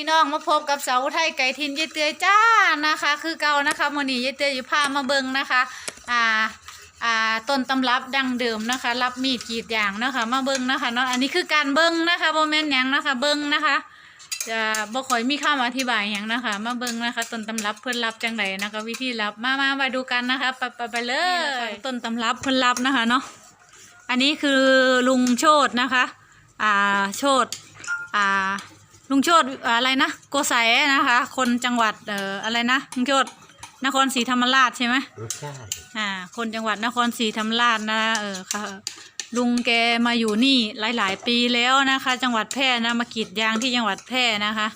พี่น้องมาพบกับสาวไทยไก่ทินยายเตยจ้านะคะ คือเก่านะคะมื้อนี้ยายเตยอยู่พามาเบิงนะคะอ่าอ่าต้นตำรับดั้งเดิมนะคะ รับมีดกรีดยางนะคะมาเบิงนะคะเนาะอันนี้คือการเบิงนะคะโมเมนต์ยังนะคะ เบิงนะคะจะบ่ค่อยมีคำอธิบายหยังนะคะ มาเบิงนะคะต้นตำรับเพิ่นรับจังไดนะคะ วิธีรับมามาไปดูกันนะคะไปไปไปเลยต้นตำรับเพิ่นรับนะคะเนาะอันนี้คือลุงโชตนะคะ อ่าโชตอ่า ลุงโชตอะไรนะโกไสนะคะ คนจังหวัดเอ่ออะไรนะลุงโชตนครศรีธรรมราชใช่ไหมรสชาติอ่า คนจังหวัดนครศรีธรรมราชนะเออค่ะลุงแกมาอยู่นี่หลาย ๆ ปีแล้วนะคะ จังหวัดแพร่นะมากรีดยางที่จังหวัดแพร่นะคะ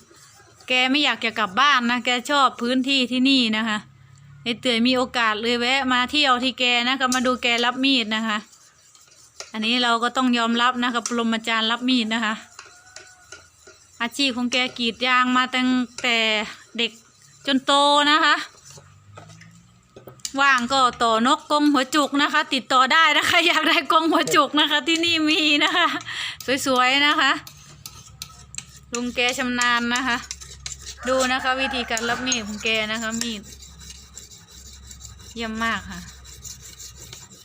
แกไม่อยากจะกลับบ้านนะแกชอบพื้นที่ที่นี่นะคะไอเตยมีโอกาสเลยแวะมาเที่ยวที่แกนะคะมาดูแกรับมีดนะคะ อันนี้เราก็ต้องยอมรับนะคะปรมาจารย์รับมีดนะคะ อาชีพของแกกรีดยางมาตั้งแต่เด็กจนโตนะคะ ว่างก็ต่อนกกงหัวจุกนะคะ ติดต่อได้นะคะ อยากได้กงหัวจุกนะคะ ที่นี่มีนะคะ สวยๆนะคะ ลุงแกชำนาญนะคะ ดูนะคะ วิธีการรับมีดของแกนะคะมีด เยี่ยมมากค่ะ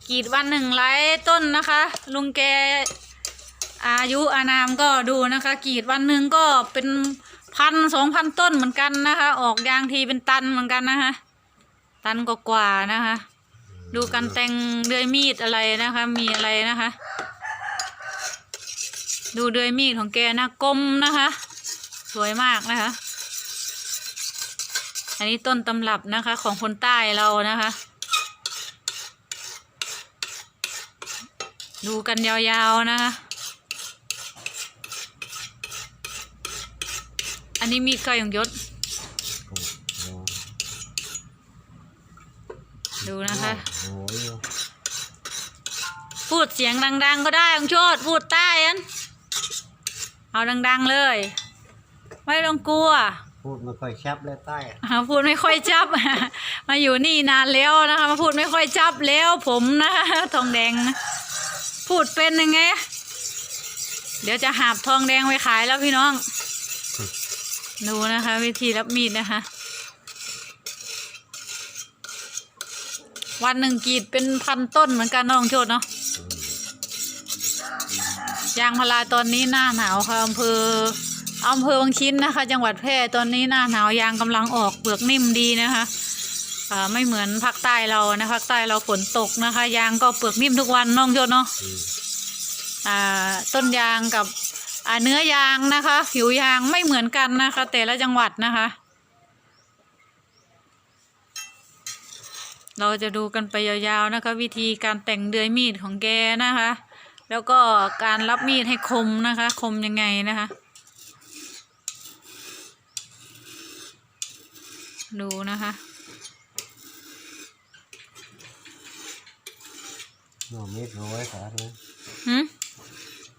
กรีดวันหนึ่งไร้ต้นนะคะ ลุงแก อายุอานามก็ดูนะคะกรีดวันหนึ่งก็เป็นพันสองพันต้นเหมือนกันนะคะ ออกยางทีเป็นตันเหมือนกันนะคะตันกว่านะคะ ดูกันแต่งเดือยมีดอะไรนะคะ มีอะไรนะคะ ดูเดือยมีดของแกนะกลมนะคะ สวยมากนะคะ อันนี้ต้นตำรับนะคะของคนใต้เรานะคะ ดูกันยาวๆนะคะ นนี้มีดก้อยของยศโอ้โหดูนะคะโอ้โหพูดเสียงดัง ๆ ก็ได้องโชดพูดใต้อันเอาดัง ๆ เลย ไม่ต้องกลัว พูดไม่ค่อยชับเลยใต้อะอ่าพูดไม่ค่อยจับ มาอยู่นี่นานแล้วนะคะมาพูดไม่ค่อยจับแล้วผมนะคะทองแดงนะพูดเป็นยังไง เดี๋ยวจะหาบทองแดงไปขายแล้วพี่น้อง ดูนะคะ วิธีรับมีดนะคะ วันหนึ่งกรีดเป็นพันต้นเหมือนกันน้องโชดเนาะยางพาราตอนนี้หน้าหนาวค่ะอำเภออำเภอบางชิ้นนะคะ จังหวัดแพร่ตอนนี้หน้าหนาวยางกำลังออกเปลือกนิ่มดีนะคะไม่เหมือนภาคใต้เรานะภาคใต้เราฝนตกนะคะ ยางก็เปลือกนิ่มทุกวันน้องโชดเนาะต้นยางกับ อ่าเนื้อยางนะคะ ผิวยางไม่เหมือนกันนะคะ แต่ละจังหวัดนะคะ เราจะดูกันไปยาวๆนะคะ วิธีการแต่งเดือยมีดของแกนะคะ แล้วก็การรับมีดให้คมนะคะ คมยังไงนะคะ ดูนะคะหน่อเม็ดร้อยครับนะหืม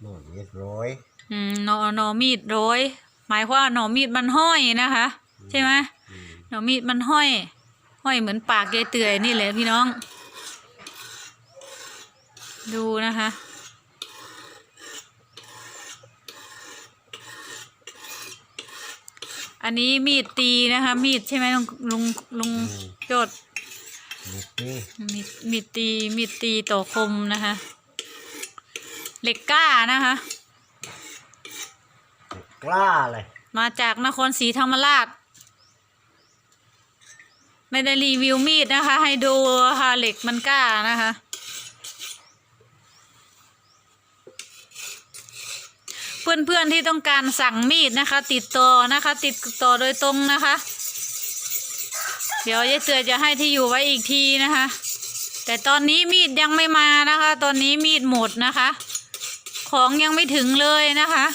หน่อเม็ดร้อยอืม หนอหนอมีดโรยหมายความว่าหนอมีดมันห้อยนะคะ ใช่ไหมอืมหนอมีดมันห้อย ห้อยเหมือนปากยายเตื่อยนี่แหละพี่น้อง ดูนะคะอันนี้มีดตีนะคะ มีดใช่ไหมลุงลุงลุงโจดเม็ดนี่มีดมีดตีมีดตีต่อคมนะคะเหล็กกล้านะคะ กล้าเลย มาจากนครศรีธรรมราช ไม่ได้รีวิวมีดนะคะ ให้ดูค่ะเหล็กมันกล้านะคะ เพื่อนๆที่ต้องการสั่งมีดนะคะ ติดต่อนะคะ ติดต่อโดยตรงนะคะ เดี๋ยวยายเตือจะให้ที่อยู่ไว้อีกทีนะคะ แต่ตอนนี้มีดยังไม่มานะคะ ตอนนี้มีดหมดนะคะ ของยังไม่ถึงเลยนะคะ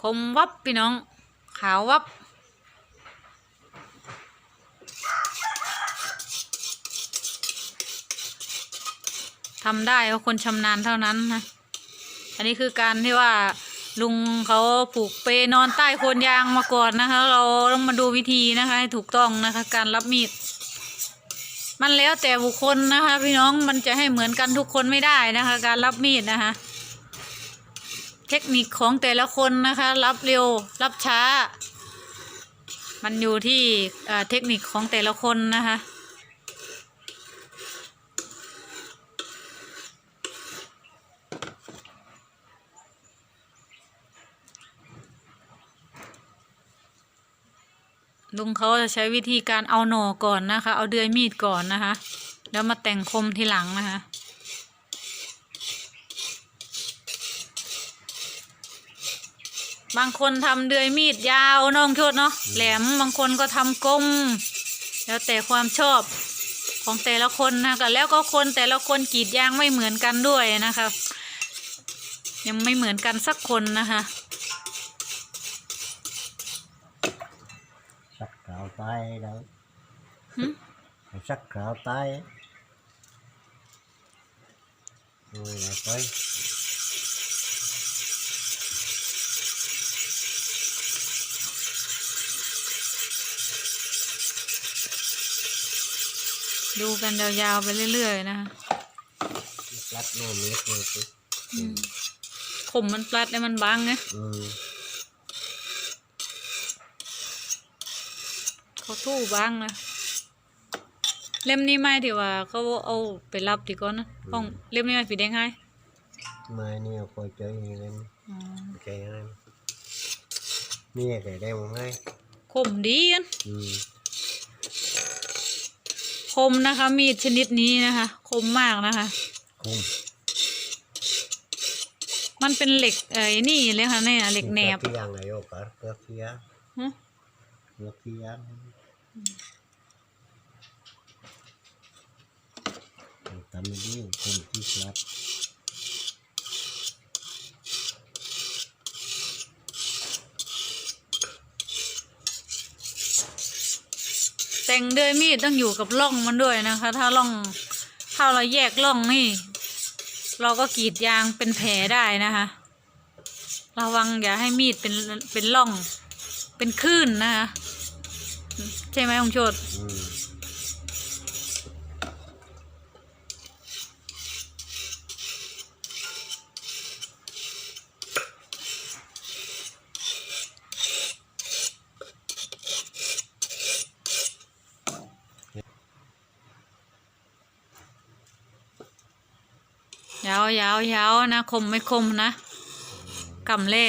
คมวับพี่น้อง ขาววับทำได้เพราะคนชำนาญเท่านั้นนะ อันนี้คือการที่ว่าลุงเขาผูกเปนอนใต้โคนยางมาก่อนนะคะ เราต้องมาดูวิธีนะคะให้ถูกต้องนะคะ การรับมีด มันแล้วแต่บุคคลนะคะ พี่น้องมันจะให้เหมือนกันทุกคนไม่ได้นะคะ การรับมีดนะคะ เทคนิคของแต่ละคนนะคะ รับเร็วรับช้า มันอยู่ที่เอ่อเทคนิคของแต่ละคนนะคะลุงเขาจะใช้วิธีการเอาหน่อก่อนนะคะ เอาเดือยมีดก่อนนะคะ แล้วมาแต่งคมทีหลังนะคะ บางคนทำเดือยมีดยาวน้องโทษเนาะแหลมบางคนก็ทำกลมแล้วแต่ความชอบของแต่ละคนนะคะแล้วก็คนแต่ละคนกรีดยางไม่เหมือนกันด้วยนะคะ ยังไม่เหมือนกันสักคนนะคะ sắc cào tay đâu หึ sắc cào tay rồi là tới ดู กันยาวๆไปเรื่อยๆนะคะ lát nó miết rồi chứ อืมขมมันปลัดแล้วมันบางไง ừ. เขาทู่บางนะเล่มนี้ไม่ที่ว่าเขาเอาไปรับดีก่อนนะห้องเล่มนี้ไม่ผีแดงให้ mai nè coi chơi như lên อ๋อ cái này nè cái đây một ngay ขมดีกัน ừ. ค มนะคะ มีดชนิดนี้นะคะ คมมากนะคะ không มันเป็นเหล็กเอ้ยนี่เลยค่ะเนี่ยเหล็กแหนบ cái này vô cả cái kia ฮะ cái kia tầm đi không chỉ แต่งด้วยมีดต้องอยู่กับร่องมันด้วยนะคะ ถ้าร่องถ้าเราแยกร่องนี่ เราก็กรีดยางเป็นแผลได้นะคะ ระวังอย่าให้มีดเป็นเป็นร่องเป็นคลื่นนะคะ ใช่ไหมองโชด ừ. ยาวยาวยาวนะ คมไม่คมนะกำเล่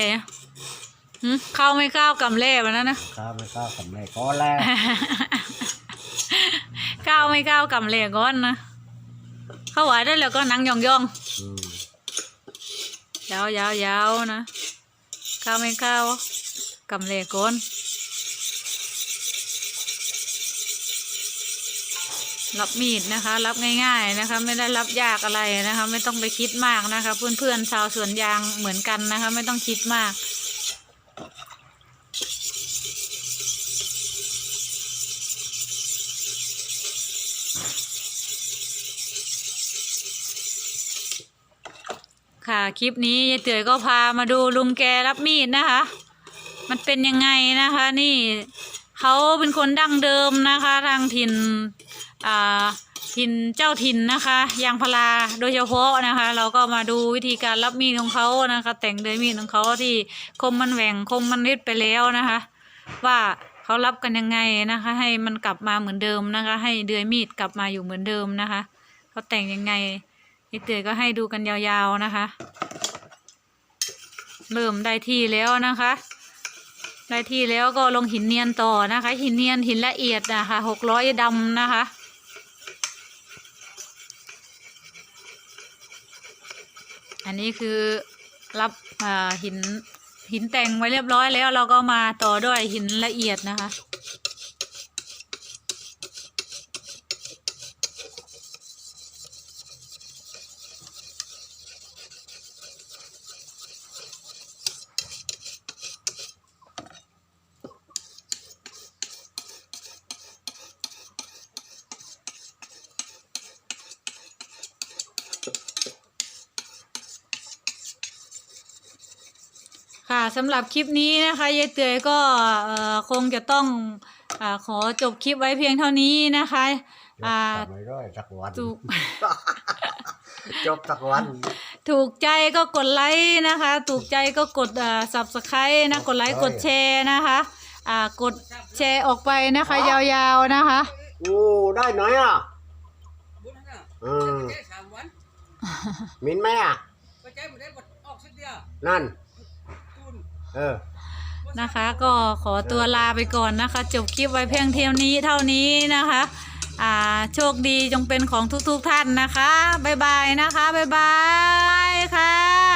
หึเข้าไม่เข้ากำเล่วันนั้นนะข้าไม่กล้าทำอะไรก็แล้วก้าวไม่ก้าวกำเล่ก้อนนะเข้าไหวได้แล้วก็นั่งยองยองอืมยาวยาวยาวนะก้าวไม่ก้าวกำเล่ก้อน รับมีดนะคะ รับง่ายๆนะคะ ไม่ได้รับยากอะไรนะคะ ไม่ต้องไปคิดมากนะคะ เพื่อนๆชาวสวนยางเหมือนกันนะคะ ไม่ต้องคิดมากค่ะคลิปนี้ยายเต๋ยก็พามาดูลุงแกรับมีดนะคะ มันเป็นยังไงนะคะ นี่เขาเป็นคนดั้งเดิมนะคะ ทางถิ่น อ่าถิ่นเจ้าถิ่นนะคะ ยางพาราโดยเฉพาะนะคะ เราก็มาดูวิธีการรับมีดของเขานะคะ แต่งเดือยมีดของเขาที่คมมันแหว่งคมมันริดไปแล้วนะคะ ว่าเขารับกันยังไงนะคะ ให้มันกลับมาเหมือนเดิมนะคะ ให้เดือยมีดกลับมาอยู่เหมือนเดิมนะคะเขาแต่งยังไงนี่เตยก็ให้ดูกันยาวๆนะคะ เริ่มได้ที่แล้วนะคะ ได้ที่แล้วก็ลงหินเนียนต่อนะคะ หินเนียนหินละเอียดนะคะหกร้อยดำนะคะ อันนี้คือรับหินหินแต่งไว้เรียบร้อยแล้วเราก็มาต่อด้วยหินละเอียดนะคะ สำหรับคลิปนี้นะคะยายเตยก็เอ่อคงจะต้องอาขอจบคลิปไว้เพียงเท่านี้นะคะอ่าจบไม่ได้สักวันถูกจบสักวัน ถูกใจก็กดไลค์นะคะ ถูกใจก็กดอ่า subscribe นะ กดไลค์กดแชร์นะคะอ่ากดแชร์ออกไปนะคะ ยาวๆนะคะโอ้ได้น้อยอะบุญน่ะเออแค่สามวันมินไหมอะก็ใจหมดได้หมดออกสักเดียวนั่นตุน เออ นะคะ ก็ขอตัวลาไปก่อนนะคะ จบคลิปไว้เพียงเท่านี้เท่านี้นะคะ อ่าโชคดีจงเป็นของทุกๆท่านนะคะ บ๊ายบายนะคะ บ๊ายบายค่ะ